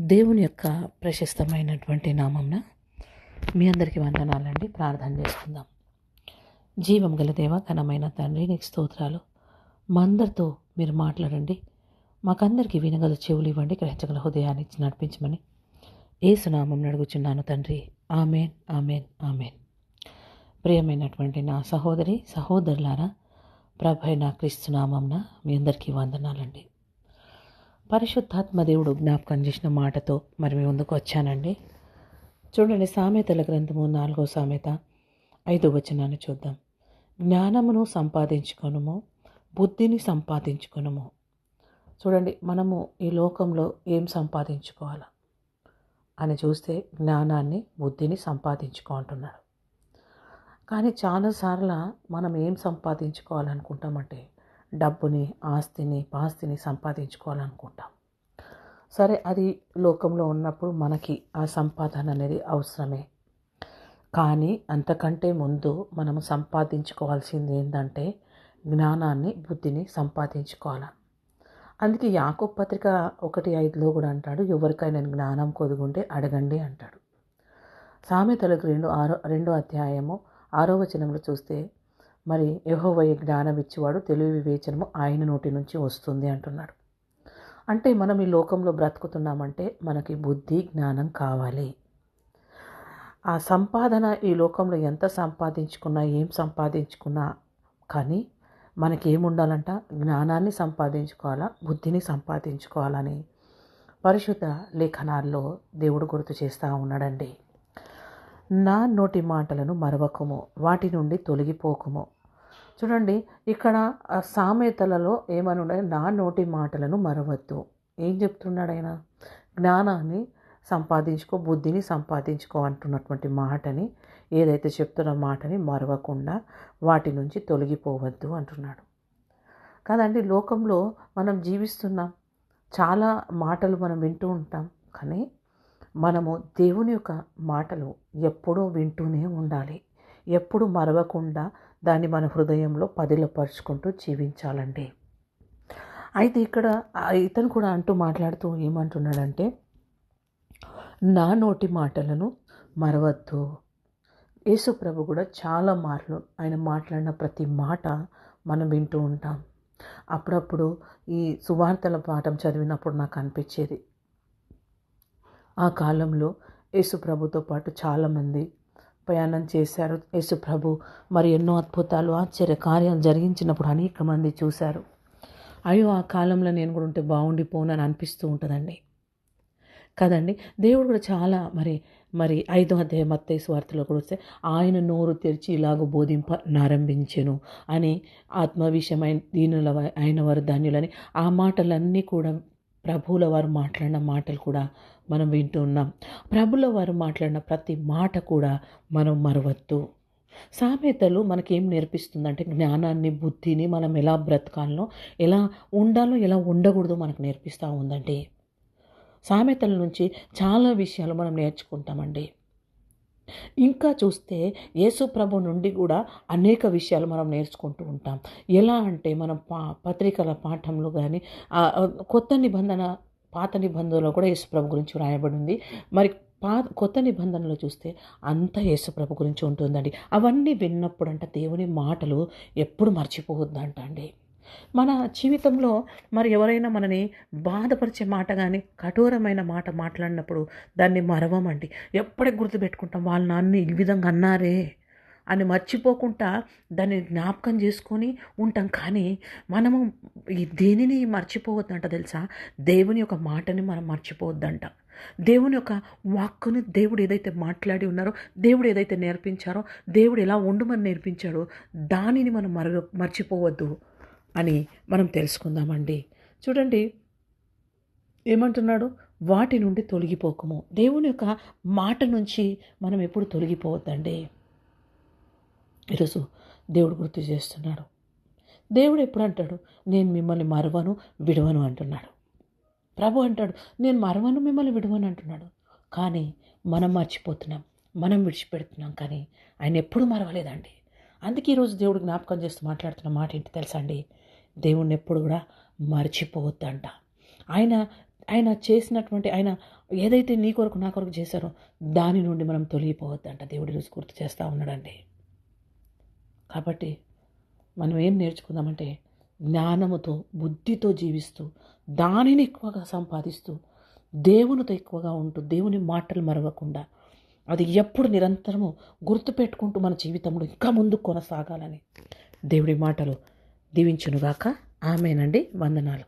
దేవుని యొక్క ప్రశస్తమైనటువంటి నామంన మీ అందరికీ వందనాలండి. ప్రార్థన చేసుకుందాం. జీవం గల దేవ ఘనమైన తండ్రి నీకు స్తోత్రాలు. మా అందరితో మీరు మాట్లాడండి. మాకందరికీ వినగల చెవులు ఇవ్వండి. గ్రహించగల హృదయాన్ని ఇచ్చి నడిపించమని ఏసునామం అడుగుచున్నాను తండ్రి. Amen amen amen. ప్రియమైనటువంటి నా సహోదరి సహోదరులారా ప్రభైన నా క్రీస్తునామంన మీ అందరికీ వందనాలండి. పరిశుద్ధాత్మ దేవుడు జ్ఞాపకం చేసిన మాటతో మరి మీ ముందుకు వచ్చానండి. చూడండి సామెతల గ్రంథము నాలుగో సామెత ఐదో వచనాన్ని చూద్దాం. జ్ఞానమును సంపాదించుకొనుము బుద్ధిని సంపాదించుకొనుము. చూడండి మనము ఈ లోకంలో ఏం సంపాదించుకోవాలా? అని చూస్తే జ్ఞానాన్ని బుద్ధిని సంపాదించుకో అంటున్నాడు. కానీ చాలాసార్లు మనం ఏం సంపాదించుకోవాలనుకుంటామంటే డబ్బుని ఆస్తిని పాస్తిని సంపాదించుకోవాలనుకుంటాం. సరే అది లోకంలో ఉన్నప్పుడు మనకి ఆ సంపాదన అనేది అవసరమే. కానీ అంతకంటే ముందు మనము సంపాదించుకోవాల్సింది ఏంటంటే జ్ఞానాన్ని బుద్ధిని సంపాదించుకోవాలి. అందుకే యాకో పత్రిక ఒకటి ఐదులో కూడా అంటాడు ఎవరికైనా జ్ఞానం కొదుగుంటే అడగండి అంటాడు. సామెతలకు రెండు ఆరో రెండో అధ్యాయము ఆరో వచనంలో చూస్తే మరి యహోవయ్య జ్ఞానమిచ్చేవాడు తెలివి వివేచనము ఆయన నోటి నుంచి వస్తుంది అంటున్నాడు. అంటే మనం ఈ లోకంలో బ్రతుకుతున్నామంటే మనకి బుద్ధి జ్ఞానం కావాలి. ఆ సంపాదన ఈ లోకంలో ఎంత సంపాదించుకున్నా ఏం సంపాదించుకున్నా కానీ మనకి ఏముండాలంట? జ్ఞానాన్ని సంపాదించుకోవాలా? బుద్ధిని సంపాదించుకోవాలని పరిశుద్ధ లేఖనాల్లో దేవుడు గుర్తు చేస్తూ ఉన్నాడండి. నా నోటి మాటలను మరవకుము వాటి నుండి తొలగిపోకుము. చూడండి ఇక్కడ సామెతలలో ఏమని నా నోటి మాటలను మరవద్దు. ఏం చెప్తున్నాడు ఆయన? జ్ఞానాన్ని సంపాదించుకో బుద్ధిని సంపాదించుకో అంటున్నటువంటి మాటని ఏదైతే చెప్తున్న మాటని మరవకుండా వాటి నుంచి తొలగిపోవద్దు అంటున్నాడు. కాదండి లోకంలో మనం జీవిస్తున్నాం. చాలా మాటలు మనం వింటూ ఉంటాం. కానీ మనము దేవుని యొక్క మాటలు ఎప్పుడూ వింటూనే ఉండాలి. ఎప్పుడు మరవకుండా దాన్ని మన హృదయంలో పదిలపరుచుకుంటూ జీవించాలండి. అయితే ఇక్కడ ఇతను కూడా అంటూ మాట్లాడుతూ ఏమంటున్నాడంటే నా నోటి మాటలను మరవద్దు. యేసు ప్రభు కూడా చాలా మార్లు ఆయన మాట్లాడిన ప్రతి మాట మనం వింటూ ఉంటాం. అప్పుడప్పుడు ఈ సువార్తల పాఠం చదివినప్పుడు నాకు అనిపించేది ఆ కాలంలో యేసుప్రభుతో పాటు చాలామంది ప్రయాణం చేశారు. యేసుప్రభు మరి ఎన్నో అద్భుతాలు ఆశ్చర్య కార్యాలు జరిగించినప్పుడు అనేక మంది చూశారు. అయ్యో ఆ కాలంలో నేను కూడా ఉంటే బాగుండిపోనని అనిపిస్తూ ఉంటుందండి. కదండి? దేవుడు కూడా చాలా మరి మరి ఐదో అధ్యాయ మత్తయి స్వార్థలో కూడా వస్తే ఆయన నోరు తెరిచి ఇలాగ బోధింప నారంభించెను అని ఆత్మవిషయమైన దీనుల అయిన వారు ధాన్యులని ఆ మాటలన్నీ కూడా ప్రభువుల వారు మాట్లాడిన మాటలు కూడా మనం వింటూ ఉన్నాం. ప్రభుల వారు మాట్లాడిన ప్రతి మాట కూడా మనం మరవద్దు. సామెతలు మనకేం నేర్పిస్తుందంటే జ్ఞానాన్ని బుద్ధిని మనం ఎలా బ్రతకాలనో ఎలా ఉండాలో ఎలా ఉండకూడదో మనకు నేర్పిస్తూ ఉందండి. సామెతల నుంచి చాలా విషయాలు మనం నేర్చుకుంటామండి. ఇంకా చూస్తే యేసు ప్రభు నుండి కూడా అనేక విషయాలు మనం నేర్చుకుంటూ ఉంటాం. ఎలా అంటే మనం పా పత్రికల పాఠంలో కానీ కొత్త నిబంధన పాత నిబంధనలో కూడా యేసుప్రభు గురించి వ్రాయబడి ఉంది. మరి పా కొత్త నిబంధనలో చూస్తే అంత యేసుప్రభు గురించి ఉంటుందండి. అవన్నీ విన్నప్పుడు అంట దేవుని మాటలు ఎప్పుడు మర్చిపోవద్దంట అండి మన జీవితంలో మరి ఎవరైనా మనని బాధపరిచే మాట కానీ కఠోరమైన మాట మాట్లాడినప్పుడు దాన్ని మరవమండి. ఎప్పటికి గుర్తుపెట్టుకుంటాం వాళ్ళ నాన్న ఈ విధంగా అన్నారే అని మర్చిపోకుండా దాన్ని జ్ఞాపకం చేసుకొని ఉంటాం. కానీ మనము ఈ దేనిని మర్చిపోవద్దంట తెలుసా? దేవుని యొక్క మాటని మనం మర్చిపోవద్దంట. దేవుని యొక్క వాక్కును దేవుడు ఏదైతే మాట్లాడి ఉన్నారో దేవుడు ఏదైతే నేర్పించారో దేవుడు ఎలా ఉండమని నేర్పించాడో దానిని మనం మర మర్చిపోవద్దు. అని మనం తెలుసుకుందామండి. చూడండి ఏమంటున్నాడు? వాటి నుండి తొలగిపోకము. దేవుని యొక్క మాట నుంచి మనం ఎప్పుడు తొలగిపోవద్దండి. ఈరోజు దేవుడు గుర్తు చేస్తున్నాడు. దేవుడు ఎప్పుడు అంటాడు? నేను మిమ్మల్ని మరవను విడవను అంటున్నాడు. ప్రభు అంటాడు నేను మరవను మిమ్మల్ని విడవను అంటున్నాడు. కానీ మనం మర్చిపోతున్నాం మనం విడిచిపెడుతున్నాం కానీ ఆయన ఎప్పుడు మరవలేదండి. అందుకే ఈరోజు దేవుడు జ్ఞాపకం చేస్తూ మాట్లాడుతున్న మాట ఏంటి తెలుసా అండి? దేవుణ్ణి ఎప్పుడు కూడా మర్చిపోవద్దంట. ఆయన ఆయన చేసినటువంటి ఆయన ఏదైతే నీ కొరకు నా కొరకు చేశారో దాని నుండి మనం తొలగిపోవద్దంట. దేవుడి రోజు గుర్తు చేస్తూ ఉన్నాడండి. కాబట్టి మనం ఏం నేర్చుకుందామంటే జ్ఞానముతో బుద్ధితో జీవిస్తూ దానిని ఎక్కువగా సంపాదిస్తూ దేవునితో ఎక్కువగా ఉంటూ దేవుని మాటలు మరవకుండా అది ఎప్పుడు నిరంతరము గుర్తుపెట్టుకుంటూ మన జీవితంలో ఇంకా ముందు కొనసాగాలని దేవుడి మాటలు దీవించునుగాక. ఆమెనండి. వందనాలు.